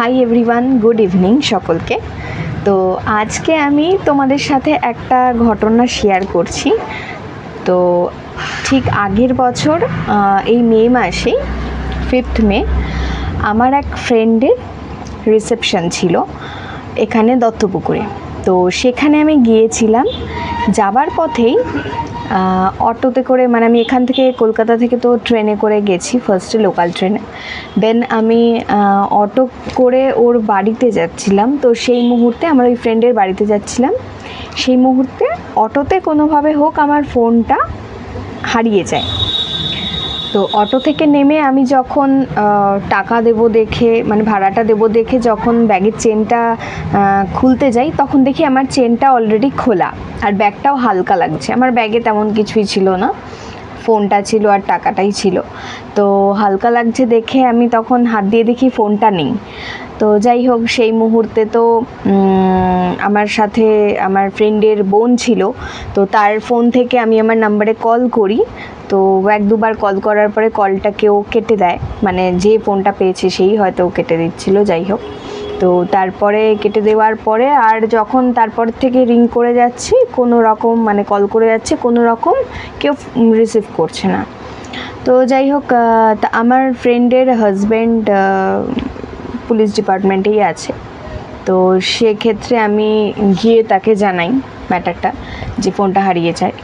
Hi everyone good evening সকলকে। তো আজকে আমি তোমাদের সাথে একটা ঘটনা শেয়ার করছি। তো ঠিক আগের বছর এই মে মাসেই ফিফথ মে, আমার এক ফ্রেন্ডের রিসেপশন ছিল এখানে দত্তপুকুরে। তো সেখানে আমি গিয়েছিলাম। যাবার পথেই অটোতে করে মানে আমি এখান থেকে কলকাতা থেকে তো ট্রেনে করে গেছি ফার্স্টে লোকাল ট্রেনে দেন আমি অটো করে ওর বাড়িতে যাচ্ছিলাম। তো সেই মুহূর্তে আমার ওই ফ্রেন্ডের বাড়িতে যাচ্ছিলাম। সেই মুহূর্তে অটোতে কোনোভাবে হোক আমার ফোনটা হারিয়ে যায়। তো অটো থেকে নেমে আমি যখন টাকা দেব দেখে মানে ভাড়াটা দেব দেখে যখন ব্যাগের চেনটা খুলতে যাই, তখন দেখি আমার চেনটা অলরেডি খোলা। আর ব্যাগটাও হালকা লাগছে। আমার ব্যাগে তেমন কিছুই ছিল না। ফোনটা ছিল আর টাকাটাই ছিল। তো হালকা লাগছে দেখে আমি তখন হাত দিয়ে দেখি ফোনটা নেই। তো যাই হোক, সেই মুহূর্তে তো আমার সাথে আমার ফ্রেন্ডের বোন ছিল। তো তার ফোন থেকে আমি আমার নাম্বারে কল করি। তো এক দুবার কল করার পরে কলটা কেউ কেটে দেয়। মানে যে ফোনটা পেয়েছে সেই হয়তো কেটে দিচ্ছিল, যাই হোক। তো তারপরে কেটে দেওয়ার পরে আর যখন তারপর থেকে রিং করে যাচ্ছি কোনো রকম মানে কল করে যাচ্ছে, কোনো রকম কেউ রিসিভ করছে না। তো যাই হোক আমার ফ্রেন্ডের হাজব্যান্ড পুলিশ ডিপার্টমেন্টেই আছে। তো সেক্ষেত্রে আমি গিয়ে তাকে জানাই ম্যাটারটা যে ফোনটা হারিয়ে যায়।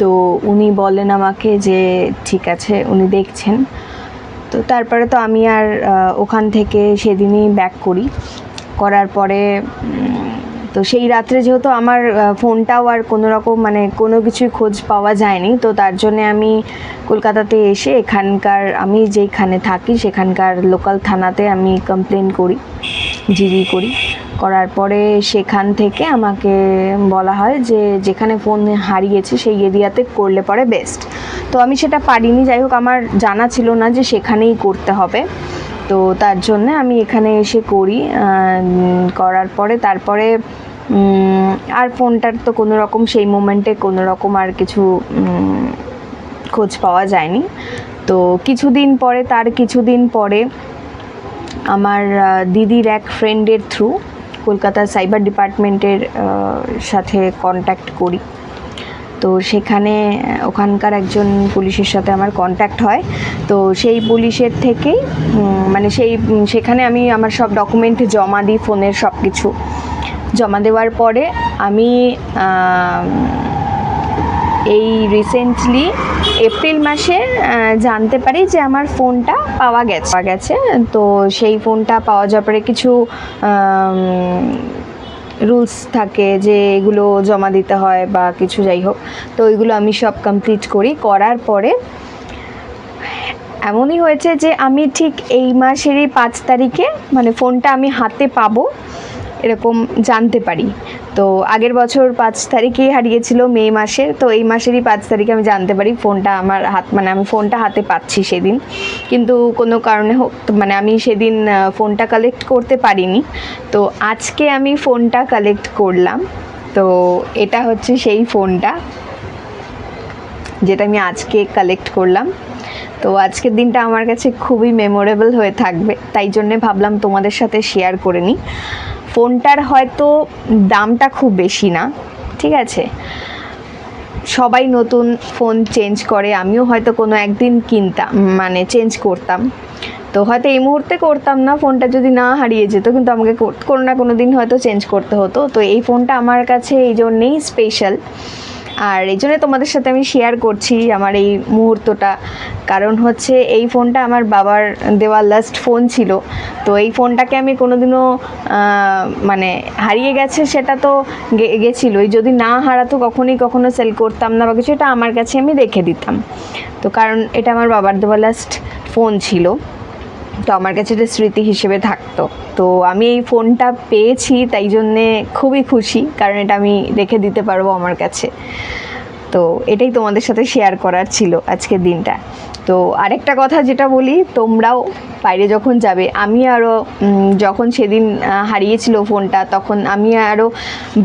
তো উনি বলেন আমাকে যে, ঠিক আছে, উনি দেখছেন। তো তারপরে তো আমি আর ওখান থেকে সেদিনই ব্যাক করি। করার পরে তো সেই রাত্রে যেহেতু আমার ফোনটাও আর কোনো রকম মানে কোনো কিছুই খোঁজ পাওয়া যায়নি, তো তার জন্যে আমি কলকাতাতে এসে এখানকার, আমি যেখানে থাকি সেখানকার লোকাল থানাতে আমি কমপ্লেন করি জিডি করি। করার পরে সেখান থেকে আমাকে বলা হয় যে যেখানে ফোন হারিয়েছে সেই এরিয়াতে করলে পরে বেস্ট তো আমি সেটা পারিনি, যাই হোক আমার জানা ছিল না যে সেখানেই করতে হবে। তো তার জন্য আমি এখানে এসে করি করার পরে তারপরে আর ফোনটার তো কোনো রকম সেই মোমেন্টে কোনো রকম আর কিছু খোঁজ পাওয়া যায়নি। তো কিছুদিন পরে, তার কিছুদিন পরে আমার দিদির এক ফ্রেন্ডের থ্রু কলকাতা সাইবার ডিপার্টমেন্টের সাথে কন্ট্যাক্ট করি। তো সেখানে ওখানকার একজন পুলিশের সাথে আমার কন্ট্যাক্ট হয়। তো সেই পুলিশের থেকেই মানে সেই সেখানে আমি আমার সব ডকুমেন্ট জমা দিই, ফোনের সব কিছু জমা দেওয়ার পরে আমি এই রিসেন্টলি এপ্রিল মাসে জানতে পারি যে আমার ফোনটা পাওয়া গেছে। পাওয়া গেছে, তো সেই ফোনটা পাওয়া যাওয়ার পরে কিছু রুলস থাকে যে এগুলো জমা দিতে হয় বা কিছু যাই হোক। তো ওইগুলো আমি সব কমপ্লিট করি। করার পরে এমনই হয়েছে যে আমি ঠিক এই মাসেরই পাঁচ তারিখে মানে ফোনটা আমি হাতে পাবো, এরকম জানতে পারি। তো আগের বছর পাঁচ তারিখেই হারিয়েছিল মে মাসের তো এই মাসেরই পাঁচ তারিখে আমি জানতে পারি ফোনটা আমার হাত মানে আমি ফোনটা হাতে পাচ্ছি সেদিন। কিন্তু কোনো কারণে হোক মানে আমি সেদিন ফোনটা কালেক্ট করতে পারিনি। তো আজকে আমি ফোনটা কালেক্ট করলাম। তো এটা হচ্ছে সেই ফোনটা, যেটা আমি আজকে কালেক্ট করলাম। তো আজকের দিনটা আমার কাছে খুবই মেমোরেবল হয়ে থাকবে। তাই জন্যে ভাবলাম তোমাদের সাথে শেয়ার করে নিই। ফোনটার হয়তো দামটা খুব বেশি না, ঠিক আছে? সবাই নতুন ফোন চেঞ্জ করে, আমিও হয়তো কোনো একদিন কিনতাম মানে চেঞ্জ করতাম। তো হয়তো এই মুহূর্তে করতাম না, ফোনটা যদি না হারিয়ে যেত, কিন্তু আমাকে কোনো না কোনো দিন হয়তো চেঞ্জ করতে হতো। তো এই ফোনটা আমার কাছে এই জন্যেই স্পেশাল আর এই জন্য তোমাদের সাথে আমি শেয়ার করছি আমার এই মুহূর্তটা। কারণ হচ্ছে এই ফোনটা আমার বাবার দেওয়া লাস্ট ফোন ছিল। তো এই ফোনটাকে আমি কোনোদিনও মানে হারিয়ে গেছে সেটা তো গেছিলোই। যদি না হারাতো কখনোই কখনো সেল করতাম না বা কিছু, এটা আমার কাছে আমি রেখে দিতাম। তো কারণ এটা আমার বাবার দেওয়া লাস্ট ফোন ছিল। তো আমার কাছে এটা স্মৃতি হিসেবে থাকতো। তো আমি এই ফোনটা পেয়েছি, তাই জন্যে খুবই খুশি, কারণ এটা আমি রেখে দিতে পারব আমার কাছে। তো এটাই তোমাদের সাথে শেয়ার করার ছিল আজকের দিনটা। তো আরেকটা কথা যেটা বলি, তোমরাও বাইরে যখন যাবে, আমি আরও যখন সেদিন হারিয়েছিল ফোনটা, তখন আমি আরও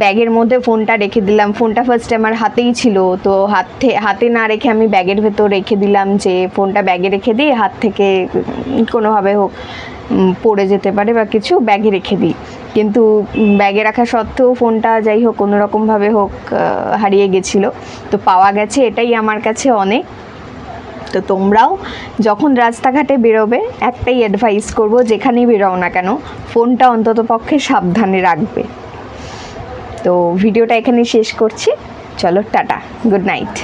ব্যাগের মধ্যে ফোনটা রেখে দিলাম। ফোনটা ফার্স্টে আমার হাতেই ছিল, তো হাতে হাতে না রেখে আমি ব্যাগের ভেতর রেখে দিলাম যে, ফোনটা ব্যাগে রেখে দিই হাত থেকে কোনোভাবে হোক। পড়ে যেতে পারে বা কিছু, ব্যাগে রেখে দিই। কিন্তু ব্যাগে রাখা সত্ত্বেও ফোনটা যাই হোক, কোনো রকমভাবে হোক হারিয়ে গেছিল। তো পাওয়া গেছে, এটাই আমার কাছে অনেক। তো তোমরাও যখন রাস্তাঘাটে বেরোবে, একটাই অ্যাডভাইস করব, যেখানেই বেরোও না কেন, ফোনটা অন্তত পক্ষে সাবধানে রাখবে। তো ভিডিওটা এখানে শেষ করছি। চলো, টাটা গুড নাইট